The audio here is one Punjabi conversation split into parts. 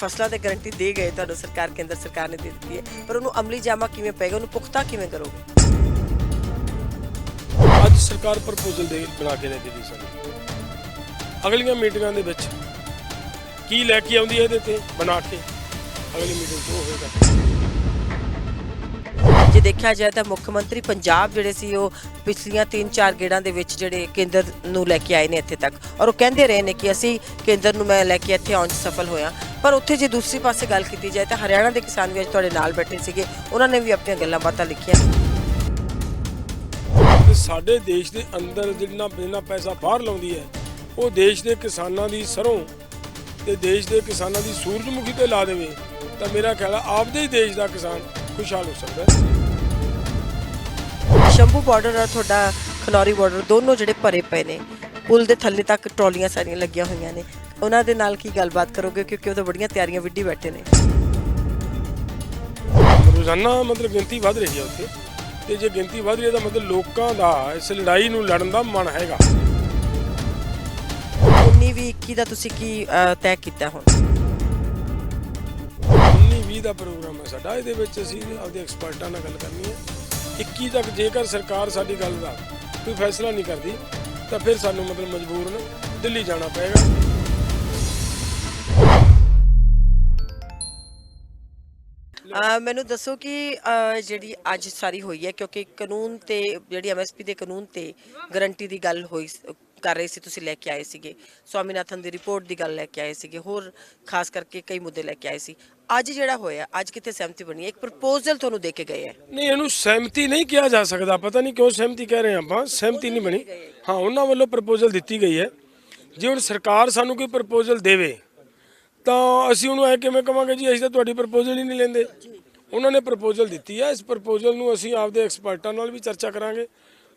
ਫਸਲਾਂ ਤੇ ਗਾਰੰਟੀ ਦੇ ਗਏ, ਤੁਹਾਨੂੰ ਸਰਕਾਰ, ਕੇਂਦਰ ਸਰਕਾਰ ਨੇ ਦੇ ਦਿੱਤੀ ਹੈ। ਪਰ ਉਹਨੂੰ ਅਮਲੀ ਜਾਮਾ ਕਿਵੇਂ ਪਏਗਾ, ਉਹਨੂੰ ਪੁਖਤਾ ਕਿਵੇਂ ਕਰੋਗੇ? ਅੱਜ ਸਰਕਾਰ ਪ੍ਰਪੋਜ਼ਲ ਦੇ ਬਣਾ ਕੇ ਲੈ ਕੇ ਗਈ ਸਾਨੂੰ। ਅਗਲੀਆਂ ਮੀਟਿੰਗਾਂ ਦੇ ਵਿੱਚ ਕੀ ਲੈ ਕੇ ਆਉਂਦੀ ਹੈ ਇਹਦੇ ਤੇ ਬਣਾ ਕੇ ਅਗਲੀ ਮੀਟਿੰਗ 'ਚ ਹੋਏਗਾ। ਜੇ ਦੇਖਿਆ ਜਾਏ ਤਾਂ ਮੁੱਖ ਮੰਤਰੀ ਪੰਜਾਬ ਜਿਹੜੇ ਸੀ ਉਹ ਪਿਛਲੀਆਂ 3-4 ਗੇੜਾਂ ਦੇ ਵਿੱਚ ਜਿਹੜੇ ਕੇਂਦਰ ਨੂੰ ਲੈ ਕੇ ਆਏ ਨੇ ਇੱਥੇ ਤੱਕ। ਔਰ ਉਹ ਕਹਿੰਦੇ ਰਹੇ ਨੇ ਕਿ ਅਸੀਂ ਕੇਂਦਰ ਨੂੰ ਮੈਂ ਲੈ ਕੇ ਇੱਥੇ ਆਉਣ 'ਚ ਸਫਲ ਹੋਇਆ। ਪਰ ਉੱਥੇ ਜੇ ਦੂਸਰੀ ਪਾਸੇ ਗੱਲ ਕੀਤੀ ਜਾਏ ਤਾਂ ਹਰਿਆਣਾ ਦੇ ਕਿਸਾਨ ਵੀ ਅੱਜ ਤੁਹਾਡੇ ਨਾਲ ਬੈਠੇ ਸੀਗੇ। ਉਹਨਾਂ ਨੇ ਵੀ ਆਪਣੀਆਂ ਗੱਲਾਂ ਬਾਤਾਂ ਲਿਖੀਆਂ। ਸਾਡੇ ਦੇਸ਼ ਦੇ ਅੰਦਰ ਜਿੰਨਾ ਜਿੰਨਾ ਪੈਸਾ ਬਾਹਰ ਲਾਉਂਦੀ ਹੈ, ਉਹ ਦੇਸ਼ ਦੇ ਕਿਸਾਨਾਂ ਦੀ ਸਰੋਂ ਤੇ ਦੇਸ਼ ਦੇ ਕਿਸਾਨਾਂ ਦੀ ਸੂਰਜਮੁਖੀ ਤੇ ਲਾ ਦੇਵੇ ਤਾਂ ਮੇਰਾ ਖਿਆਲ ਆ ਆਪਦੇ ਹੀ ਦੇਸ਼ ਦਾ ਕਿਸਾਨ ਖੁਸ਼ਹਾਲ ਹੋ ਸਕਦਾ ਹੈ। ਸ਼ੰਭੂ ਬਾਰਡਰ ਔਰ ਤੁਹਾਡਾ ਖਨੌਰੀ ਬਾਰਡਰ ਦੋਨੋਂ ਜਿਹੜੇ ਭਰੇ ਪਏ ਨੇ। ਪੁਲ ਦੇ ਥੱਲੇ ਤੱਕ ਟਰਾਲੀਆਂ ਸਾਰੀਆਂ ਲੱਗੀਆਂ ਹੋਈਆਂ ਨੇ। ਉਹਨਾਂ ਦੇ ਨਾਲ ਕੀ ਗੱਲਬਾਤ ਕਰੋਗੇ? ਕਿਉਂਕਿ ਉਹ ਤਾਂ ਬੜੀਆਂ ਤਿਆਰੀਆਂ ਵਿੱਢੀ ਬੈਠੇ ਨੇ। ਰੋਜ਼ਾਨਾ ਮਤਲਬ ਗਿਣਤੀ ਵੱਧ ਰਹੀ ਹੈ ਉੱਥੇ। ਤੇ ਜੇ ਗਿਣਤੀ ਵੱਧ ਰਹੀ ਹੈ ਤਾਂ ਮਤਲਬ ਲੋਕਾਂ ਦਾ ਇਸ ਲੜਾਈ ਨੂੰ ਲੜਨ ਦਾ ਮਨ ਹੈਗਾ। 19 ਵੀ 21 ਦਾ ਤੁਸੀਂ ਕੀ ਤੈਅ ਕੀਤਾ ਹੁਣ? 19 20 ਦਾ ਪ੍ਰੋਗਰਾਮ ਹੈ ਸਾਡਾ। ਇਹਦੇ ਵਿੱਚ ਅਸੀਂ ਆਪਦੇ ਐਕਸਪਰਟਾਂ ਨਾਲ ਗੱਲ ਕਰਨੀ ਹੈ। 21 ਤੱਕ ਜੇਕਰ ਸਰਕਾਰ ਸਾਡੀ ਗੱਲ ਦਾ ਕੋਈ ਫੈਸਲਾ ਨਹੀਂ ਕਰਦੀ ਤਾਂ ਫਿਰ ਸਾਨੂੰ ਮਤਲਬ ਮਜਬੂਰਨ ਦਿੱਲੀ ਜਾਣਾ ਪਏਗਾ। ਅਹ, ਮੈਨੂੰ ਦੱਸੋ ਕਿ ਅਹ, ਜਿਹੜੀ ਅੱਜ ਸਾਰੀ ਹੋਈ ਹੈ ਕਿਉਂਕਿ ਕਾਨੂੰਨ ਤੇ ਜਿਹੜੀ ਐਮਐਸਪੀ ਦੇ ਕਾਨੂੰਨ ਤੇ ਗਰੰਟੀ ਦੀ ਗੱਲ ਹੋਈ ਸ- ਕਰ ਰਹੇ ਸੀ, ਤੁਸੀਂ ਲੈ ਕੇ ਆਏ ਸੀਗੇ। ਸਵਾਮੀਨਾਥਨ ਦੀ ਰਿਪੋਰਟ ਦੀ ਗੱਲ ਲੈ ਕੇ ਆਏ ਸੀਗੇ, ਹੋਰ ਖਾਸ ਕਰਕੇ ਕਈ ਮੁੱਦੇ ਲੈ ਕੇ ਆਏ ਸੀ। ਅੱਜ ਜਿਹੜਾ ਹੋਇਆ, ਅੱਜ ਕਿੱਥੇ ਸਹਿਮਤੀ ਬਣੀ ਹੈ? ਇੱਕ ਪ੍ਰਪੋਜ਼ਲ ਤੁਹਾਨੂੰ ਦੇ ਕੇ ਗਏ ਹੈ। ਨਹੀਂ, ਇਹਨੂੰ ਸਹਿਮਤੀ ਨਹੀਂ ਕਿਹਾ ਜਾ ਸਕਦਾ। ਪਤਾ ਨਹੀਂ ਕਿਉਂ ਸਹਿਮਤੀ ਕਹਿ ਰਹੇ ਆਪਾਂ। ਸਹਿਮਤੀ ਨਹੀਂ ਬਣੀ। ਹਾਂ, ਉਹਨਾਂ ਵੱਲੋਂ ਪ੍ਰਪੋਜ਼ਲ ਦਿੱਤੀ ਗਈ ਹੈ। ਜੇ ਹੁਣ ਸਰਕਾਰ ਸਾਨੂੰ ਕੋਈ ਪ੍ਰਪੋਜ਼ਲ ਦੇਵੇ, ਤਾਂ ਅਸੀਂ ਉਹਨੂੰ ਐ ਕਿਵੇਂ ਕਵਾਂਗੇ ਜੀ, ਅਸੀਂ ਤਾਂ ਤੁਹਾਡੀ ਪ੍ਰਪੋਜ਼ਲ ਹੀ ਨਹੀਂ ਲੈਂਦੇ। ਉਹਨਾਂ ਨੇ ਪ੍ਰਪੋਜ਼ਲ ਦਿੱਤੀ ਹੈ। ਇਸ ਪ੍ਰਪੋਜ਼ਲ ਨੂੰ ਅਸੀਂ ਆਪਦੇ ਐਕਸਪਰਟਾਂ ਨਾਲ ਵੀ ਚਰਚਾ ਕਰਾਂਗੇ।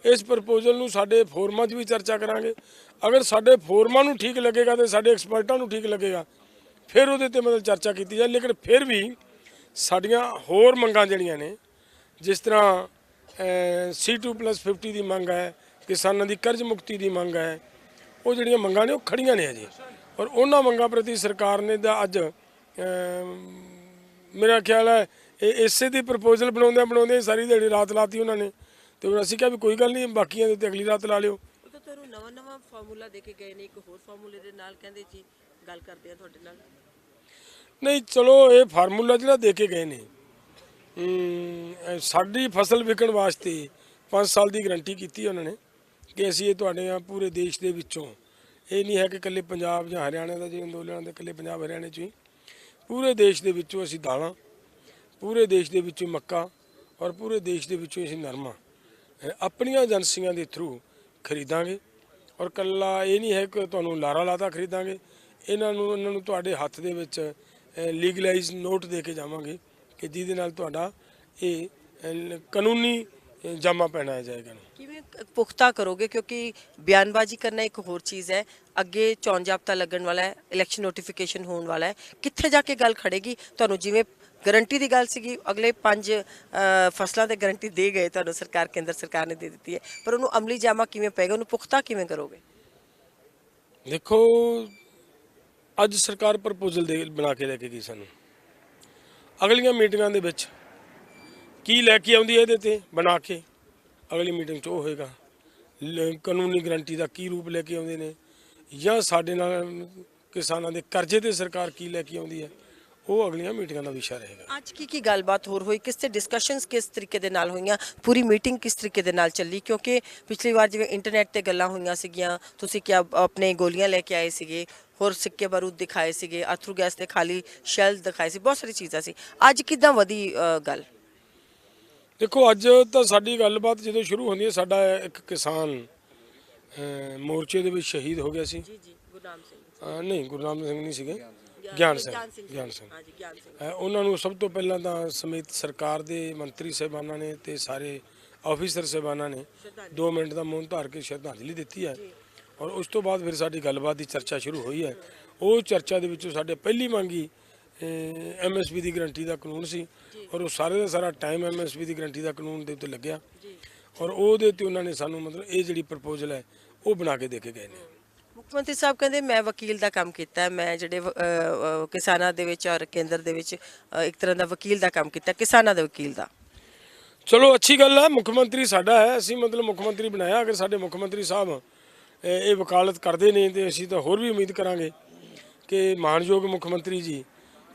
ਇਸ ਪ੍ਰਪੋਜ਼ਲ ਨੂੰ ਸਾਡੇ ਫੋਰਮਾਂ 'ਚ ਵੀ ਚਰਚਾ ਕਰਾਂਗੇ। ਅਗਰ ਸਾਡੇ ਫੋਰਮਾਂ ਨੂੰ ਠੀਕ ਲੱਗੇਗਾ ਤੇ ਸਾਡੇ ਐਕਸਪਰਟਾਂ ਨੂੰ ਠੀਕ ਲੱਗੇਗਾ, ਫਿਰ ਉਹਦੇ ਤੇ ਮਤਲਬ ਚਰਚਾ ਕੀਤੀ ਜਾਏ। ਲੇਕਿਨ ਫਿਰ ਵੀ ਸਾਡੀਆਂ ਹੋਰ ਮੰਗਾਂ ਜਿਹੜੀਆਂ ਨੇ, ਜਿਸ ਤਰ੍ਹਾਂ C2+50 ਦੀ ਮੰਗ ਹੈ, ਕਿਸਾਨਾਂ ਦੀ ਕਰਜ਼ ਮੁਕਤੀ ਦੀ ਮੰਗ ਹੈ, ਉਹ ਜਿਹੜੀਆਂ ਮੰਗਾਂ ਨੇ ਉਹ ਖੜੀਆਂ ਨੇ ਅਜੇ। ਔਰ ਉਹਨਾਂ ਮੰਗਾਂ ਪ੍ਰਤੀ ਸਰਕਾਰ ਨੇ ਦਾ ਅੱਜ ਮੇਰਾ ਖਿਆਲ ਹੈ, ਇਹ ਇਸੇ ਦੀ ਪ੍ਰਪੋਜ਼ਲ ਬਣਾਉਂਦੇ ਬਣਾਉਂਦੇ ਸਾਰੀ ਦਿਹਾੜੀ ਰਾਤ ਲਾਤੀ ਉਹਨਾਂ ਨੇ। ਤੇ ਹੁਣ ਅਸੀਂ ਕਿਹਾ ਵੀ ਕੋਈ ਗੱਲ ਨਹੀਂ ਬਾਕੀਆਂ ਦੇ ਉੱਤੇ ਅਗਲੀ ਰਾਤ ਲਾ ਲਿਓ। ਉਹ ਤਾਂ ਤੁਹਾਨੂੰ ਨਵਾਂ ਨਵਾਂ ਫਾਰਮੂਲਾ ਦੇ ਕੇ ਗਏ ਨੇ ਇੱਕ ਹੋਰ ਫਾਰਮੂਲੇ ਦੇ ਨਾਲ ਕਹਿੰਦੇ ਜੀ ਗੱਲ ਕਰਦੇ ਆ ਤੁਹਾਡੇ ਨਾਲ। ਨਹੀਂ ਚਲੋ ਇਹ ਫਾਰਮੂਲਾ ਜਿਹੜਾ ਦੇ ਕੇ ਗਏ ਨੇ ਸਾਡੀ ਫਸਲ ਵਿਕਣ ਵਾਸਤੇ 5 ਸਾਲ ਦੀ ਗਾਰੰਟੀ ਕੀਤੀ ਉਹਨਾਂ ਨੇ ਕਿ ਅਸੀਂ ਇਹ ਤੁਹਾਡੇ ਆ ਪੂਰੇ ਦੇਸ਼ ਦੇ ਵਿੱਚੋਂ ਇਹ ਨਹੀਂ ਹੈ ਕਿ ਇਕੱਲੇ ਪੰਜਾਬ ਜਾਂ ਹਰਿਆਣਾ ਦਾ ਜੇ ਅੰਦੋਲਨਾਂ ਦੇ ਇਕੱਲੇ ਪੰਜਾਬ ਹਰਿਆਣੇ ਚ ਹੀ ਪੂਰੇ ਦੇਸ਼ ਦੇ ਵਿੱਚੋਂ ਅਸੀਂ ਦਾਲਾਂ ਪੂਰੇ ਦੇਸ਼ ਦੇ ਵਿੱਚੋਂ ਮੱਕਾ ਔਰ ਪੂਰੇ ਦੇਸ਼ ਦੇ ਵਿੱਚੋਂ ਅਸੀਂ ਨਰਮਾ। ਆਪਣੀਆਂ ਏਜੰਸੀਆਂ ਦੇ ਥਰੂ ਖਰੀਦਾਂਗੇ। ਔਰ ਕੱਲਾ ਇਹ ਨਹੀਂ ਹੈ ਕਿ ਤੁਹਾਨੂੰ ਲਾਰਾ ਲਾਤਾ ਖਰੀਦਾਂਗੇ। ਇਹਨਾਂ ਨੂੰ ਇਹਨਾਂ ਨੂੰ ਤੁਹਾਡੇ ਹੱਥ ਦੇ ਵਿੱਚ ਲੀਗਲਾਈਜ਼ ਨੋਟ ਦੇ ਕੇ ਜਾਵਾਂਗੇ ਕਿ ਜਿਹਦੇ ਨਾਲ ਤੁਹਾਡਾ ਇਹ ਕਾਨੂੰਨੀ ਜਾਮਾ ਪਹਿਨਾਇਆ ਜਾਏਗਾ। ਕਿਵੇਂ ਪੁਖਤਾ ਕਰੋਗੇ? ਕਿਉਂਕਿ ਬਿਆਨਬਾਜ਼ੀ ਕਰਨਾ ਇੱਕ ਹੋਰ ਚੀਜ਼ ਹੈ। ਅੱਗੇ ਚੋਣ ਜਾਬਤਾ ਲੱਗਣ ਵਾਲਾ ਹੈ ਇਲੈਕਸ਼ਨ ਨੋਟੀਫਿਕੇਸ਼ਨ ਹੋਣ ਵਾਲਾ ਹੈ। ਕਿੱਥੇ ਜਾ ਕੇ ਗੱਲ ਖੜੇਗੀ? ਤੁਹਾਨੂੰ ਜਿਵੇਂ ਗਾਰੰਟੀ ਦੀ ਗੱਲ ਸੀਗੀ, ਅਗਲੇ ਪੰਜ ਫਸਲਾਂ ਤੇ ਗਾਰੰਟੀ ਦੇ ਗਏ ਤੁਹਾਨੂੰ ਸਰਕਾਰ, ਕੇਂਦਰ ਸਰਕਾਰ ਨੇ ਦੇ ਦਿੱਤੀ ਹੈ। ਪਰ ਉਹਨੂੰ ਅਮਲੀ ਜਾਮਾ ਕਿਵੇਂ ਪਏਗਾ, ਉਹਨੂੰ ਪੁਖਤਾ ਕਿਵੇਂ ਕਰੋਗੇ? ਦੇਖੋ, ਅੱਜ ਸਰਕਾਰ ਪ੍ਰਪੋਜ਼ਲ ਦੇ ਬਣਾ ਕੇ ਲੈ ਕੇ ਗਈ ਸਾਨੂੰ। ਅਗਲੀਆਂ ਮੀਟਿੰਗਾਂ ਦੇ ਵਿੱਚ ਕੀ ਲੈ ਕੇ ਆਉਂਦੀ ਹੈ ਇਹਦੇ ਤੇ ਬਣਾ ਕੇ, ਅਗਲੀ ਮੀਟਿੰਗ 'ਚ ਉਹ ਹੋਏਗਾ। ਕਾਨੂੰਨੀ ਗਰੰਟੀ ਦਾ ਕੀ ਰੂਪ ਲੈ ਕੇ ਆਉਂਦੇ ਨੇ? ਜਾਂ ਸਾਡੇ ਨਾਲ ਕਿਸਾਨਾਂ ਦੇ ਕਰਜ਼ੇ ਤੇ ਸਰਕਾਰ ਕੀ ਲੈ ਕੇ ਆਉਂਦੀ ਹੈ? ਉਹ ਅਗਲੀਆਂ ਮੀਟਿੰਗਾਂ ਦਾ ਵਿਸ਼ਾ ਰਹੇਗਾ। ਅੱਜ ਕੀ ਕੀ ਗੱਲਬਾਤ ਹੋਰ ਹੋਈ? ਕਿਸ ਤੇ ਡਿਸਕਸ਼ਨਸ ਕਿਸ ਤਰੀਕੇ ਦੇ ਨਾਲ ਹੋਈਆਂ? ਪੂਰੀ ਮੀਟਿੰਗ ਕਿਸ ਤਰੀਕੇ ਦੇ ਨਾਲ ਚੱਲੀ? ਕਿਉਂਕਿ ਪਿਛਲੀ ਵਾਰ ਜਿਵੇਂ ਇੰਟਰਨੈਟ ਤੇ ਗੱਲਾਂ ਹੋਈਆਂ ਸੀਗੀਆਂ ਤੁਸੀਂ ਕਿਹਾ ਆਪਣੇ ਗੋਲੀਆਂ ਲੈ ਕੇ ਆਏ ਸੀਗੇ ਹੋਰ ਸਿੱਕੇ ਬਾਰੂਦ ਦਿਖਾਏ ਸੀਗੇ ਅਥਰੂ ਗੈਸ ਦੇ ਖਾਲੀ ਸ਼ੈਲਸ ਦਿਖਾਏ ਸੀ ਬਹੁਤ ਸਾਰੀ ਚੀਜ਼ਾਂ ਸੀ। ਅੱਜ ਕਿਦਾਂ ਵਧੀ ਗੱਲ? ਦੇਖੋ ਅੱਜ ਤਾਂ ਸਾਡੀ ਗੱਲਬਾਤ ਜਦੋਂ ਸ਼ੁਰੂ ਹੁੰਦੀ ਹੈ ਸਾਡਾ ਇੱਕ ਕਿਸਾਨ ਮੋਰਚੇ ਦੇ ਵਿੱਚ ਸ਼ਹੀਦ ਹੋ ਗਿਆ ਸੀ। ਜੀ ਜੀ ਗੁਰਨਾਮ ਸਿੰਘ। ਨਹੀਂ ਗੁਰਨਾਮ ਸਿੰਘ ਨਹੀਂ ਸੀਗੇ। ਗਿਆਨ ਸਿੰਘ ਗਿਆਨ ਸਿੰਘ। ਹਾਂਜੀ ਗਿਆਨ ਸਿੰਘ। ਉਹਨਾਂ ਨੂੰ ਸਭ ਤੋਂ ਪਹਿਲਾਂ ਤਾਂ ਸਮੇਤ ਸਰਕਾਰ ਦੇ ਮੰਤਰੀ ਸਾਹਿਬਾਨਾਂ ਨੇ ਤੇ ਸਾਰੇ ਆਫੀਸਰ ਸਾਹਿਬਾਨਾਂ ਨੇ 2 ਮਿੰਟ ਦਾ ਮੌਨ ਧਾਰ ਕੇ ਸ਼ਰਧਾਂਜਲੀ ਦਿੱਤੀ ਹੈ। ਔਰ ਉਸ ਤੋਂ ਬਾਅਦ ਫਿਰ ਸਾਡੀ ਗੱਲਬਾਤ ਦੀ ਚਰਚਾ ਸ਼ੁਰੂ ਹੋਈ ਹੈ। ਉਹ ਚਰਚਾ ਦੇ ਵਿੱਚੋਂ ਸਾਡੇ ਪਹਿਲੀ ਮੰਗੀ ਐਮਐਸਪੀ ਦੀ ਗਰੰਟੀ ਦਾ ਕਾਨੂੰਨ ਸੀ ਔਰ ਉਹ ਸਾਰੇ ਦਾ ਸਾਰਾ ਟਾਈਮ ਐਮਐਸਪੀ ਦੀ ਗਰੰਟੀ ਦਾ ਕਾਨੂੰਨ ਦੇ ਉੱਤੇ ਲੱਗਿਆ। ਔਰ ਉਹਦੇ ਤੇ ਉਹਨਾਂ ਨੇ ਸਾਨੂੰ ਮਤਲਬ ਇਹ ਜਿਹੜੀ ਪ੍ਰਪੋਜ਼ਲ ਹੈ ਉਹ ਬਣਾ ਕੇ ਦੇ ਕੇ ਗਏ ਨੇ। ਮੁੱਖ ਮੰਤਰੀ ਸਾਹਿਬ ਕਹਿੰਦੇ, ਮੈਂ ਵਕੀਲ ਦਾ ਕੰਮ ਕੀਤਾ ਮੈਂ ਜਿਹੜੇ ਕਿਸਾਨਾਂ ਦੇ ਵਿੱਚ ਔਰ ਕੇਂਦਰ ਦੇ ਵਿੱਚ ਇੱਕ ਤਰ੍ਹਾਂ ਦਾ ਵਕੀਲ ਦਾ ਕੰਮ ਕੀਤਾ, ਕਿਸਾਨਾਂ ਦੇ ਵਕੀਲ ਦਾ। ਚਲੋ, ਅੱਛੀ ਗੱਲ ਹੈ, ਮੁੱਖ ਮੰਤਰੀ ਸਾਡਾ ਹੈ, ਅਸੀਂ ਮਤਲਬ ਮੁੱਖ ਮੰਤਰੀ ਬਣਾਇਆ, ਅਗਰ ਸਾਡੇ ਮੁੱਖ ਮੰਤਰੀ ਸਾਹਿਬ, ਇਹ ਵਕਾਲਤ ਕਰਦੇ ਨੇ, ਤੇ ਅਸੀਂ ਤਾਂ ਹੋਰ ਵੀ ਉਮੀਦ ਕਰਾਂਗੇ ਕਿ ਮਾਨਯੋਗ ਮੁੱਖ ਮੰਤਰੀ ਜੀ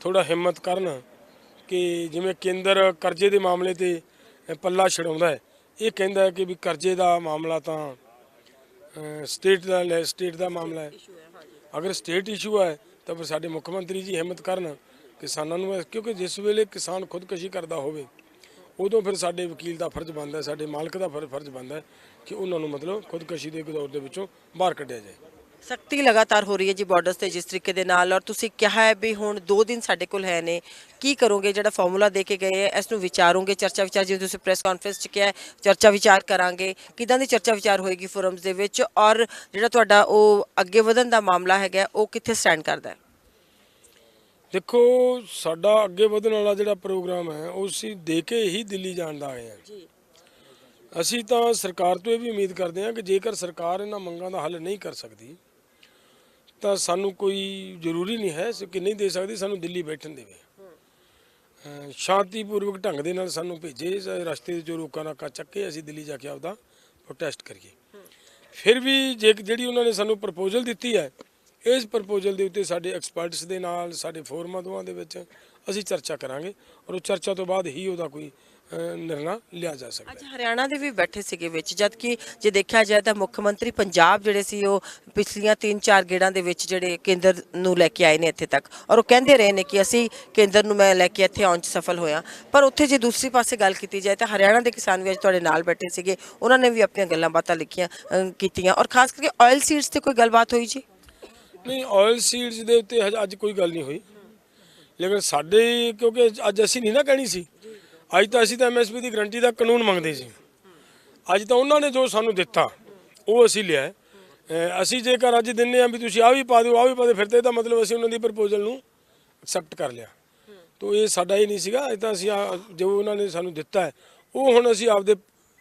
ਥੋੜਾ ਹਿੰਮਤ ਕਰਨ ਕਿ ਜਿਵੇਂ ਕੇਂਦਰ ਕਰਜ਼ੇ ਦੇ ਮਾਮਲੇ ਤੇ ਪੱਲਾ ਛਡਾਉਂਦਾ ਹੈ। ਇਹ ਕਹਿੰਦਾ ਹੈ ਕਿ ਵੀ ਕਰਜ਼ੇ ਦਾ ਮਾਮਲਾ ਤਾਂ ਸਟੇਟ ਦਾ ਲੈ ਸਟੇਟ ਦਾ ਮਾਮਲਾ ਹੈ। ਅਗਰ ਸਟੇਟ ਇਸ਼ੂ ਹੈ ਤਾਂ ਫਿਰ ਸਾਡੇ ਮੁੱਖ ਮੰਤਰੀ ਜੀ ਹਿੰਮਤ ਕਰਨ ਕਿਸਾਨਾਂ ਨੂੰ ਕਿਉਂਕਿ ਜਿਸ ਵੇਲੇ ਕਿਸਾਨ ਖੁਦਕਸ਼ੀ ਕਰਦਾ ਹੋਵੇ, ਉਦੋਂ ਫਿਰ ਸਾਡੇ ਵਕੀਲ ਦਾ ਫਰਜ਼ ਬਣਦਾ ਸਾਡੇ ਮਾਲਕ ਦਾ ਫਰ- ਫਰਜ਼ ਬਣਦਾ ਕਿ ਉਹਨਾਂ ਨੂੰ ਮਤਲਬ ਖੁਦਕਸ਼ੀ ਦੇ ਦੌਰ ਦੇ ਵਿੱਚੋਂ ਬਾਹਰ ਕੱਢਿਆ ਜਾਏ। ਸਖਤੀ ਲਗਾਤਾਰ ਹੋ ਰਹੀ ਹੈ ਜੀ ਬਾਰਡਰਸ ਤੇ ਜਿਸ ਤਰੀਕੇ ਦੇ ਨਾਲ ਔਰ ਤੁਸੀਂ ਕਿਹਾ ਹੈ ਵੀ ਹੁਣ 2 ਦਿਨ ਸਾਡੇ ਕੋਲ ਹੈ ਨੇ ਕੀ ਕਰੋਗੇ? ਜਿਹੜਾ ਫਾਰਮੂਲਾ ਦੇ ਕੇ ਗਏ ਹੈ ਇਸ ਨੂੰ ਵਿਚਾਰੋਗੇ ਚਰਚਾ ਵਿਚਾਰ ਜਿਵੇਂ ਤੁਸੀਂ ਪ੍ਰੈਸ ਕਾਨਫਰੰਸ 'ਚ ਕਿਹਾ ਚਰਚਾ ਵਿਚਾਰ ਕਰਾਂਗੇ ਕਿਦਾਂ ਦੀ ਚਰਚਾ ਵਿਚਾਰ ਹੋਏਗੀ ਫੋਰਮਸ ਦੇ ਵਿੱਚ ਔਰ ਜਿਹੜਾ ਤੁਹਾਡਾ ਉਹ ਅੱਗੇ ਵਧਣ ਦਾ ਮਾਮਲਾ ਹੈਗਾ ਉਹ ਕਿੱਥੇ ਸਟੈਂਡ ਕਰਦਾ ਹੈ? ਦੇਖੋ ਸਾਡਾ ਅੱਗੇ ਵਧਣ ਵਾਲਾ ਜਿਹੜਾ ਪ੍ਰੋਗਰਾਮ ਹੈ ਉਹ ਅਸੀਂ ਦੇ ਕੇ ਹੀ ਦਿੱਲੀ ਜਾਣ ਦਾ ਆਏ ਹਾਂ। ਜੀ। ਅਸੀਂ ਤਾਂ ਸਰਕਾਰ ਤੋਂ ਇਹ ਵੀ ਉਮੀਦ ਕਰਦੇ ਹਾਂ ਕਿ ਜੇਕਰ ਸਰਕਾਰ ਇਹਨਾਂ ਮੰਗਾਂ ਦਾ ਹੱਲ ਨਹੀਂ ਕਰ ਸਕਦੀ ਤਾਂ ਸਾਨੂੰ ਕੋਈ ਜ਼ਰੂਰੀ ਨਹੀਂ ਹੈ ਕਿ ਨਹੀਂ ਦੇ ਸਕਦੀ, ਸਾਨੂੰ ਦਿੱਲੀ ਬੈਠਣ ਦੇਵੇ। ਅਹ ਸ਼ਾਂਤੀਪੂਰਵਕ ਢੰਗ ਦੇ ਨਾਲ ਸਾਨੂੰ ਭੇਜੇ ਰਸਤੇ ਦੇ ਜੋ ਰੋਕਾਂ ਨਾਕਾ ਚੱਕੇ, ਅਸੀਂ ਦਿੱਲੀ ਜਾ ਕੇ ਆਪਦਾ ਪ੍ਰੋਟੈਸਟ ਕਰੀਏ। ਫਿਰ ਵੀ ਜੇ ਜਿਹੜੀ ਉਹਨਾਂ ਨੇ ਸਾਨੂੰ ਪ੍ਰਪੋਜ਼ਲ ਦਿੱਤੀ ਹੈ, ਇਸ ਪ੍ਰਪੋਜ਼ਲ ਦੇ ਉੱਤੇ ਸਾਡੇ ਐਕਸਪਰਟਸ ਦੇ ਨਾਲ, ਸਾਡੇ ਫੋਰਮਾਂ ਦੋਵਾਂ ਦੇ ਵਿੱਚ ਅਸੀਂ ਚਰਚਾ ਕਰਾਂਗੇ ਔਰ ਉਹ ਚਰਚਾ ਤੋਂ ਬਾਅਦ ਹੀ ਉਹਦਾ ਕੋਈ ਨਿਰਣਾ ਲਿਆ ਜਾ ਸਕਦਾ ਅੱਜ ਹਰਿਆਣਾ ਦੇ ਵੀ ਬੈਠੇ ਸੀਗੇ ਵਿੱਚ ਜਦ ਕਿ ਜੇ ਦੇਖਿਆ ਜਾਏ ਤਾਂ ਮੁੱਖ ਮੰਤਰੀ ਪੰਜਾਬ ਜਿਹੜੇ ਸੀ ਉਹ ਪਿਛਲੀਆਂ 3-4 ਗੇੜਾਂ ਦੇ ਵਿੱਚ ਜਿਹੜੇ ਕੇਂਦਰ ਨੂੰ ਲੈ ਕੇ ਆਏ ਨੇ ਇੱਥੇ ਤੱਕ। ਔਰ ਉਹ ਕਹਿੰਦੇ ਰਹੇ ਨੇ ਕਿ ਅਸੀਂ ਕੇਂਦਰ ਨੂੰ ਮੈਂ ਲੈ ਕੇ ਇੱਥੇ ਆਉਣ 'ਚ ਸਫਲ ਹੋਇਆ। ਪਰ ਉੱਥੇ ਜੇ ਦੂਸਰੀ ਪਾਸੇ ਗੱਲ ਕੀਤੀ ਜਾਏ ਤਾਂ ਹਰਿਆਣਾ ਦੇ ਕਿਸਾਨ ਵੀ ਅੱਜ ਤੁਹਾਡੇ ਨਾਲ ਬੈਠੇ ਸੀਗੇ। ਉਹਨਾਂ ਨੇ ਵੀ ਆਪਣੀਆਂ ਗੱਲਾਂ ਬਾਤਾਂ ਲਿਖੀਆਂ ਕੀਤੀਆਂ। ਔਰ ਖਾਸ ਕਰਕੇ ਆਇਲ ਸੀਡਸ ਤੇ ਕੋਈ ਗੱਲਬਾਤ ਹੋਈ ਜੀ? ਨਹੀਂ ਆਇਲ ਸੀਡਸ ਦੇ ਉੱਤੇ ਅੱਜ ਕੋਈ ਗੱਲ ਨਹੀਂ ਹੋਈ। ਲੇਕਿਨ ਸਾਡੇ ਕਿਉਂਕਿ ਅੱਜ ਅਸੀਂ ਨਹੀਂ ਨਾ ਕਹਿਣੀ ਸੀ। ਅੱਜ ਤਾਂ ਅਸੀਂ ਤਾਂ ਐਮਐਸਪੀ ਦੀ ਗਰੰਟੀ ਦਾ ਕਾਨੂੰਨ ਮੰਗਦੇ ਸੀ। ਅੱਜ ਤਾਂ ਉਹਨਾਂ ਨੇ ਜੋ ਸਾਨੂੰ ਦਿੱਤਾ, ਉਹ ਅਸੀਂ ਲਿਆ ਅਸੀਂ ਜੇਕਰ ਅੱਜ ਦਿੰਨੇ ਆ ਵੀ ਤੁਸੀਂ ਆ ਵੀ ਪਾ ਦਿਓ ਆ ਵੀ ਪਾ ਦਿਓ, ਫਿਰ ਤੇ ਇਹਦਾ ਮਤਲਬ ਅਸੀਂ ਉਹਨਾਂ ਦੀ ਪ੍ਰਪੋਜ਼ਲ ਨੂੰ ਐਕਸੈਪਟ ਕਰ ਲਿਆ। ਤੋ ਇਹ ਸਾਡਾ ਹੀ ਨਹੀਂ ਸੀਗਾ, ਇਹ ਤਾਂ ਅਸੀਂ ਆ- ਜੋ ਉਹਨਾਂ ਨੇ ਸਾਨੂੰ ਦਿੱਤਾ ਹੈ, ਉਹ ਹੁਣ ਅਸੀਂ ਆਪਦੇ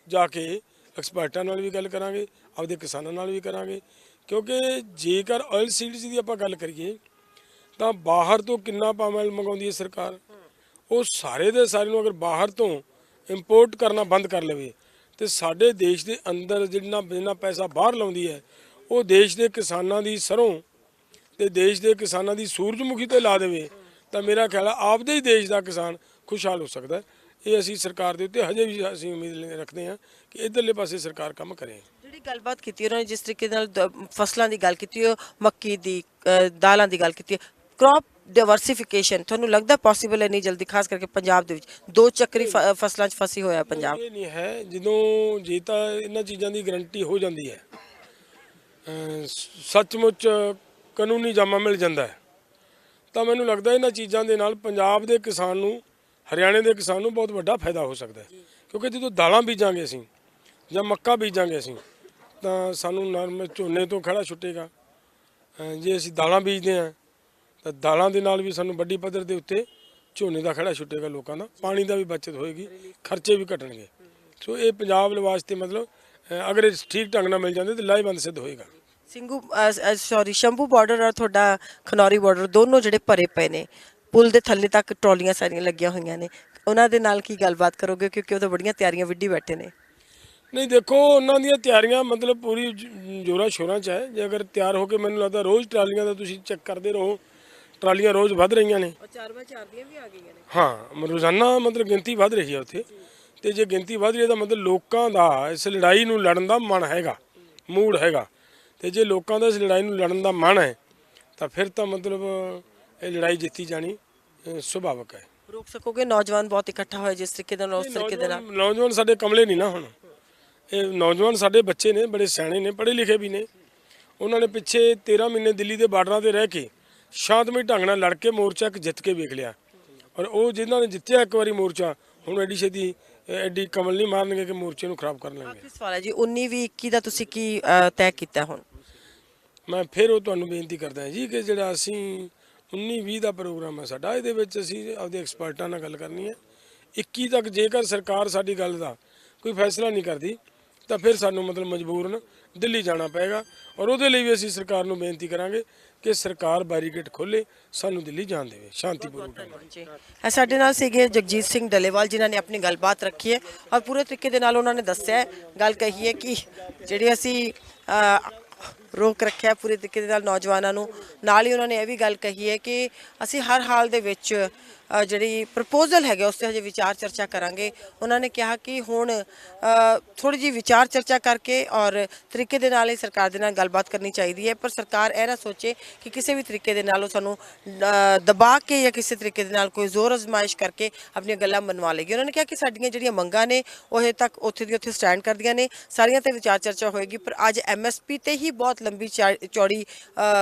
ਜਾ ਕੇ ਐਕਸਪਰਟਾਂ ਨਾਲ ਵੀ ਗੱਲ ਕਰਾਂਗੇ, ਆਪਦੇ ਕਿਸਾਨਾਂ ਨਾਲ ਵੀ ਕਰਾਂਗੇ। ਕਿਉਂਕਿ ਜੇਕਰ ਆਇਲ ਸੀਡਸ ਦੀ ਆਪਾਂ ਗੱਲ ਕਰੀਏ, ਤਾਂ ਬਾਹਰ ਤੋਂ ਕਿੰਨਾ ਪਾਮ ਆਇਲ ਮੰਗਾਉਂਦੀ ਹੈ ਸਰਕਾਰ? ਉਹ ਸਾਰੇ ਦੇ ਸਾਰੇ ਨੂੰ ਅਗਰ ਬਾਹਰ ਤੋਂ ਇੰਪੋਰਟ ਕਰਨਾ ਬੰਦ ਕਰ ਲਵੇ, ਤੇ ਸਾਡੇ ਦੇਸ਼ ਦੇ ਅੰਦਰ ਜਿੰਨਾ ਜਿੰਨਾ ਪੈਸਾ ਬਾਹਰ ਲਾਉਂਦੀ ਹੈ, ਉਹ ਦੇਸ਼ ਦੇ ਕਿਸਾਨਾਂ ਦੀ ਸਰੋਂ ਤੇ ਦੇਸ਼ ਦੇ ਕਿਸਾਨਾਂ ਦੀ ਸੂਰਜਮੁਖੀ ਤੇ ਲਾ ਦੇਵੇ, ਤਾਂ ਮੇਰਾ ਖਿਆਲ ਆ ਆਪਦੇ ਹੀ ਦੇਸ਼ ਦਾ ਕਿਸਾਨ ਖੁਸ਼ਹਾਲ ਹੋ ਸਕਦਾ ਇਹ ਅਸੀਂ ਸਰਕਾਰ ਦੇ ਉੱਤੇ ਹਜੇ ਵੀ ਅਸੀਂ ਉਮੀਦ ਰੱਖਦੇ ਹਾਂ ਕਿ ਇਧਰਲੇ ਪਾਸੇ ਸਰਕਾਰ ਕੰਮ ਕਰੇ। ਜਿਹੜੀ ਗੱਲਬਾਤ ਕੀਤੀ ਉਹਨਾਂ ਨੇ, ਜਿਸ ਤਰੀਕੇ ਨਾਲ ਦ- ਫਸਲਾਂ ਦੀ ਗੱਲ ਕੀਤੀ, ਉਹ ਮੱਕੀ ਦੀ ਦਾਲਾਂ ਦੀ ਗੱਲ ਕੀਤੀ ਕ੍ਰੌਪ ਡਾਈਵਰਸਿਫਿਕੇਸ਼ਨ ਤੁਹਾਨੂੰ ਲੱਗਦਾ ਪੋਸੀਬਲ ਹੈ ਨਹੀਂ ਜਲਦੀ, ਖਾਸ ਕਰਕੇ ਪੰਜਾਬ ਦੇ ਵਿੱਚ? ਦੋ ਚੱਕਰੀ ਫ- ਫਸਲਾਂ 'ਚ ਫਸੀ ਹੋਇਆ ਪੰਜਾਬ। ਇਹ ਨਹੀਂ ਹੈ, ਜਦੋਂ ਜੇ ਤਾਂ ਇਹਨਾਂ ਚੀਜ਼ਾਂ ਦੀ ਗਰੰਟੀ ਹੋ ਜਾਂਦੀ ਹੈ। ਸੱਚਮੁੱਚ ਕਾਨੂੰਨੀ ਜਾਮਾ ਮਿਲ ਜਾਂਦਾ ਹੈ। ਤਾਂ ਮੈਨੂੰ ਲੱਗਦਾ ਇਹਨਾਂ ਚੀਜ਼ਾਂ ਦੇ ਨਾਲ ਪੰਜਾਬ ਦੇ ਕਿਸਾਨ ਨੂੰ, ਹਰਿਆਣੇ ਦੇ ਕਿਸਾਨ ਨੂੰ ਬਹੁਤ ਵੱਡਾ ਫਾਇਦਾ ਹੋ ਸਕਦਾ ਹੈ। ਕਿਉਂਕਿ ਜਦੋਂ ਦਾਲਾਂ ਬੀਜਾਂਗੇ ਅਸੀਂ, ਜਾਂ ਮੱਕਾ ਬੀਜਾਂਗੇ ਅਸੀਂ, ਤਾਂ ਸਾਨੂੰ ਨਰਮ ਝੋਨੇ ਤੋਂ ਖੜਾ ਛੁੱਟੇਗਾ। ਜੇ ਅਸੀਂ ਦਾਲਾਂ ਬੀਜਦੇ ਹਾਂ ਤਾਂ ਦਾਲਾਂ ਦੇ ਨਾਲ ਵੀ ਸਾਨੂੰ ਵੱਡੀ ਪੱਧਰ ਦੇ ਉੱਤੇ ਝੋਨੇ ਦਾ ਖੜਾ ਛੁੱਟੇਗਾ ਲੋਕਾਂ ਦਾ ਪਾਣੀ ਦਾ ਵੀ ਬਚਤ ਹੋਏਗੀ ਖਰਚੇ ਵੀ ਘਟਣਗੇ। ਸੋ ਇਹ ਪੰਜਾਬ ਲਈ ਵਾਸਤੇ ਮਤਲਬ ਅਗਰ ਇਹ ਠੀਕ ਢੰਗ ਨਾਲ ਮਿਲ ਜਾਂਦੇ ਤਾਂ ਲਾਹੇਵੰਦ ਸਿੱਧ ਹੋਏਗਾ। ਸਿੰਘੂ ਸੌਰੀ ਸ਼ੰਭੂ ਬਾਰਡਰ ਔਰ ਤੁਹਾਡਾ ਖਨੌਰੀ ਬਾਰਡਰ ਦੋਨੋਂ ਜਿਹੜੇ ਭਰੇ ਪਏ ਨੇ। ਪੁਲ ਦੇ ਥੱਲੇ ਤੱਕ ਟਰਾਲੀਆਂ ਸਾਰੀਆਂ ਲੱਗੀਆਂ ਹੋਈਆਂ ਨੇ। ਉਹਨਾਂ ਦੇ ਨਾਲ ਕੀ ਗੱਲਬਾਤ ਕਰੋਗੇ ਕਿਉਂਕਿ ਉਹ ਤਾਂ ਬੜੀਆਂ ਤਿਆਰੀਆਂ ਵਿੱਢੀ ਬੈਠੇ ਨੇ। ਨਹੀਂ ਦੇਖੋ ਉਹਨਾਂ ਦੀਆਂ ਤਿਆਰੀਆਂ ਮਤਲਬ ਪੂਰੀ ਜੋਰਾਂ ਸ਼ੋਰਾਂ 'ਚ ਹੈ। ਜੇ ਅਗਰ ਤਿਆਰ ਹੋ ਕੇ ਮੈਨੂੰ ਲੱਗਦਾ ਰੋਜ਼ ਟਰਾਲੀਆਂ ਦਾ ਤੁਸੀਂ ਚੈੱਕ ਕਰਦੇ ਰਹੋ ਟਰਾਲੀਆਂ ਰੋਜ਼ ਵੱਧ ਰਹੀਆਂ ਨੇ। ਚਾਰ ਬਾਈ ਚਾਰ ਦੀਆਂ ਵੀ ਆ ਗਈਆਂ ਨੇ। ਹਾਂ ਰੋਜ਼ਾਨਾ ਮਤਲਬ ਗਿਣਤੀ ਵੱਧ ਰਹੀ ਹੈ ਉੱਥੇ। ਤੇ ਜੇ ਗਿਣਤੀ ਵੱਧ ਰਹੀ ਹੈ ਤਾਂ ਮਤਲਬ ਲੋਕਾਂ ਦਾ ਇਸ ਲੜਾਈ ਨੂੰ ਲੜਨ ਦਾ ਮਨ ਹੈਗਾ ਮੂਡ ਹੈਗਾ। ਤੇ ਜੇ ਲੋਕਾਂ ਦਾ ਇਸ ਲੜਾਈ ਨੂੰ ਲੜਨ ਦਾ ਮਨ ਹੈ ਤਾਂ ਫਿਰ ਤਾਂ ਮਤਲਬ ਇਹ ਲੜਾਈ ਜਿੱਤੀ ਜਾਣੀ ਅ, ਸੁਭਾਵਕ ਹੈ। ਰੋਕ ਸਕੋਗੇ? ਨੌਜਵਾਨ ਬਹੁਤ ਇਕੱਠਾ ਹੋਏ ਜਿਸ ਤਰੀਕੇ ਦੇ ਨਾਲ ਉਸ ਤਰੀਕੇ ਦੇ ਨਾਲ। ਨੌਜਵਾਨ ਨੌਜਵਾਨ ਸਾਡੇ ਕਮਲੇ ਨਹੀਂ ਨਾ ਹੁਣ। ਇਹ ਨੌਜਵਾਨ ਸਾਡੇ ਬੱਚੇ ਨੇ ਬੜੇ ਸਿਆਣੇ ਨੇ ਪੜ੍ਹੇ ਲਿਖੇ ਵੀ ਨੇ। ਉਹਨਾਂ ਨੇ ਪਿੱਛੇ 13 ਮਹੀਨੇ ਦਿੱਲੀ ਦੇ ਬਾਰਡਰਾਂ ਤੇ ਰਹਿ ਕੇ ਸ਼ਾਂਤਮਈ ਢੰਗ ਨਾਲ ਲੜ ਕੇ ਮੋਰਚਾ ਇੱਕ ਜਿੱਤ ਕੇ ਵੇਖ ਲਿਆ। ਔਰ ਉਹ ਜਿਨ੍ਹਾਂ ਨੇ ਜਿੱਤਿਆ ਇੱਕ ਵਾਰੀ ਮੋਰਚਾ ਹੁਣ ਐਡੀ ਛੇਤੀ ਐਡੀ ਕਮਲ ਨਹੀਂ ਮਾਰਨਗੇ ਕਿ ਮੋਰਚੇ ਨੂੰ ਖਰਾਬ ਕਰ ਲੈਣਗੇ ਆਖਰੀ ਸਵਾਲ ਹੈ ਜੀ 19 ਵੀ 21 ਦਾ ਤੁਸੀਂ ਕੀ ਤੈਅ ਕੀਤਾ ਹੁਣ? ਮੈਂ ਫਿਰ ਉਹ ਤੁਹਾਨੂੰ ਬੇਨਤੀ ਕਰਦਾ ਹਾਂ ਜੀ ਕਿ ਜਿਹੜਾ ਅਸੀਂ 19 20 ਦਾ ਪ੍ਰੋਗਰਾਮ ਹੈ ਸਾਡਾ ਇਹਦੇ ਵਿੱਚ ਅਸੀਂ ਆਪਦੇ ਐਕਸਪਰਟਾਂ ਨਾਲ ਗੱਲ ਕਰਨੀ ਹੈ। 21 ਤੱਕ ਜੇਕਰ ਸਰਕਾਰ ਸਾਡੀ ਗੱਲ ਦਾ ਕੋਈ ਫੈਸਲਾ ਨਹੀਂ ਕਰਦੀ ਤਾਂ ਫਿਰ ਸਾਨੂੰ ਮਤਲਬ ਮਜਬੂਰਨ ਦਿੱਲੀ ਜਾਣਾ ਪਏਗਾ। ਔਰ ਉਹਦੇ ਲਈ ਵੀ ਅਸੀਂ ਸਰਕਾਰ ਨੂੰ ਬੇਨਤੀ ਕਰਾਂਗੇ ਕਿ ਸਰਕਾਰ ਬੈਰੀਕੇਡ ਖੋਲੇ ਸਾਨੂੰ ਦਿੱਲੀ ਜਾਣ ਦੇਵੇ ਇਹ ਸਾਡੇ ਨਾਲ ਸੀਗੇ ਜਗਜੀਤ ਸਿੰਘ ਡੱਲੇਵਾਲ ਜਿਨ੍ਹਾਂ ਨੇ ਆਪਣੀ ਗੱਲਬਾਤ ਰੱਖੀ ਹੈ ਔਰ ਪੂਰੇ ਤਰੀਕੇ ਦੇ ਨਾਲ ਉਹਨਾਂ ਨੇ ਦੱਸਿਆ ਗੱਲ ਕਹੀ ਹੈ ਕਿ ਜਿਹੜੇ ਅਸੀਂ ਰੋਕ ਰੱਖਿਆ ਪੂਰੇ ਤਰੀਕੇ ਦੇ ਨਾਲ ਨੌਜਵਾਨਾਂ ਨੂੰ ਨਾਲ ਹੀ ਉਹਨਾਂ ਨੇ ਇਹ ਵੀ ਗੱਲ ਕਹੀ ਹੈ ਕਿ ਅਸੀਂ ਹਰ ਹਾਲ ਦੇ ਵਿੱਚ ਜਿਹੜੀ ਪ੍ਰਪੋਜ਼ਲ ਹੈਗਾ, ਉਸ ਤੇ ਹਜੇ ਵਿਚਾਰ ਚਰਚਾ ਕਰਾਂਗੇ। ਉਹਨਾਂ ਨੇ ਕਿਹਾ ਕਿ ਹੁਣ ਥੋੜੀ ਜੀ ਵਿਚਾਰ ਚਰਚਾ ਕਰਕੇ ਔਰ ਤਰੀਕੇ ਦੇ ਨਾਲ ਹੀ ਸਰਕਾਰ ਦੇ ਨਾਲ ਗੱਲਬਾਤ ਕਰਨੀ ਚਾਹੀਦੀ ਹੈ। ਪਰ ਸਰਕਾਰ ਇਹ ਨਾ ਸੋਚੇ ਕਿ ਕਿਸੇ ਵੀ ਤਰੀਕੇ ਦੇ ਨਾਲ ਉਹ ਸਾਨੂੰ ਦਬਾ ਕੇ ਜਾਂ ਕਿਸੇ ਤਰੀਕੇ ਦੇ ਨਾਲ ਕੋਈ ਜ਼ੋਰ ਅਜ਼ਮਾਇਸ਼ ਕਰਕੇ ਆਪਣੀਆਂ ਗੱਲਾਂ ਮਨਵਾ ਲੇਗੀ ਉਹਨਾਂ ਨੇ ਕਿਹਾ ਕਿ ਸਾਡੀਆਂ ਜਿਹੜੀਆਂ ਮੰਗਾਂ ਨੇ, ਉਹ ਹਜੇ ਤੱਕ ਉੱਥੇ ਦੀ ਉੱਥੇ ਸਟੈਂਡ ਕਰਦੀਆਂ ਨੇ। ਸਾਰੀਆਂ ਤੇ ਵਿਚਾਰ ਚਰਚਾ ਹੋਏਗੀ, ਪਰ ਅੱਜ ਐਮਐਸਪੀ ਤੇ ਹੀ ਬਹੁਤ ਲੰਬੀ ਚਾ- ਚੌੜੀ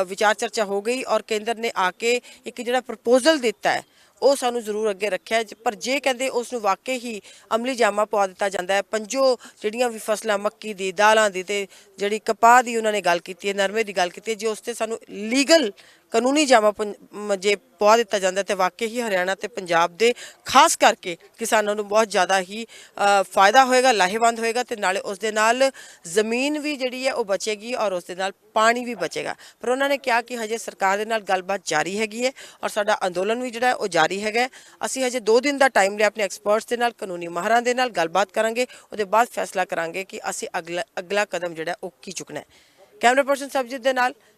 ਵਿਚਾਰ ਚਰਚਾ ਹੋ ਗਈ ਔਰ ਕੇਂਦਰ ਨੇ ਆ ਕੇ ਇੱਕ ਜਿਹੜਾ ਪ੍ਰਪੋਜ਼ਲ ਦਿੱਤਾ ਹੈ ਉਹ ਸਾਨੂੰ ਜ਼ਰੂਰ ਅੱਗੇ ਰੱਖਿਆ ਪਰ ਜੇ ਕਹਿੰਦੇ ਉਸ ਨੂੰ ਵਾਕਈ ਹੀ ਅਮਲੀ ਜਾਮਾ ਪਵਾ ਦਿੱਤਾ ਜਾਂਦਾ ਹੈ, ਪੰਜੋ ਜਿਹੜੀਆਂ ਵੀ ਫਸਲਾਂ, ਮੱਕੀ ਦੀ, ਦਾਲਾਂ ਦੀ ਤੇ ਜਿਹੜੀ ਕਪਾਹ ਦੀ ਉਹਨਾਂ ਨੇ ਗੱਲ ਕੀਤੀ ਹੈ, ਨਰਮੇ ਦੀ ਗੱਲ ਕੀਤੀ ਹੈ, ਜੇ ਉਸ ਤੇ ਸਾਨੂੰ ਲੀਗਲ ਕਾਨੂੰਨੀ ਜਾਮਾ ਪੰ- ਜੇ ਪਵਾ ਦਿੱਤਾ ਜਾਂਦਾ ਤੇ ਵਾਕਈ ਹੀ ਹਰਿਆਣਾ ਤੇ ਪੰਜਾਬ ਦੇ ਖਾਸ ਕਰਕੇ ਕਿਸਾਨਾਂ ਨੂੰ ਬਹੁਤ ਜ਼ਿਆਦਾ ਹੀ ਫਾਇਦਾ ਹੋਏਗਾ, ਲਾਹੇਵੰਦ ਹੋਏਗਾ ਤੇ ਨਾਲੇ ਉਸ ਦੇ ਨਾਲ ਜ਼ਮੀਨ ਵੀ ਜਿਹੜੀ ਹੈ ਉਹ ਬਚੇਗੀ ਔਰ ਉਸ ਦੇ ਨਾਲ ਪਾਣੀ ਵੀ ਬਚੇਗਾ। ਪਰ ਉਹਨਾਂ ਨੇ ਕਿਹਾ ਕਿ ਹਜੇ ਸਰਕਾਰ ਦੇ ਨਾਲ ਗੱਲਬਾਤ ਜਾਰੀ ਹੈਗੀ ਹੈ ਔਰ ਸਾਡਾ ਅੰਦੋਲਨ ਵੀ ਜਿਹੜਾ ਉਹ ਜਾਰੀ ਹੈਗਾ ਅਸੀਂ ਹਜੇ 2 ਦਿਨ ਦਾ ਟਾਈਮ ਲਿਆ, ਆਪਣੇ ਐਕਸਪਰਟਸ ਦੇ ਨਾਲ, ਕਾਨੂੰਨੀ ਮਾਹਰਾਂ ਦੇ ਨਾਲ ਗੱਲਬਾਤ ਕਰਾਂਗੇ, ਉਹਦੇ ਬਾਅਦ ਫੈਸਲਾ ਕਰਾਂਗੇ ਕਿ ਅਸੀਂ ਅਗਲਾ ਅਗਲਾ ਕਦਮ ਜਿਹੜਾ ਉਹ ਕੀ ਚੁੱਕਣਾ ਹੈ। ਕੈਮਰਾ ਪਰਸਨ ਸਬਜੀਤ ਦੇ ਨਾਲ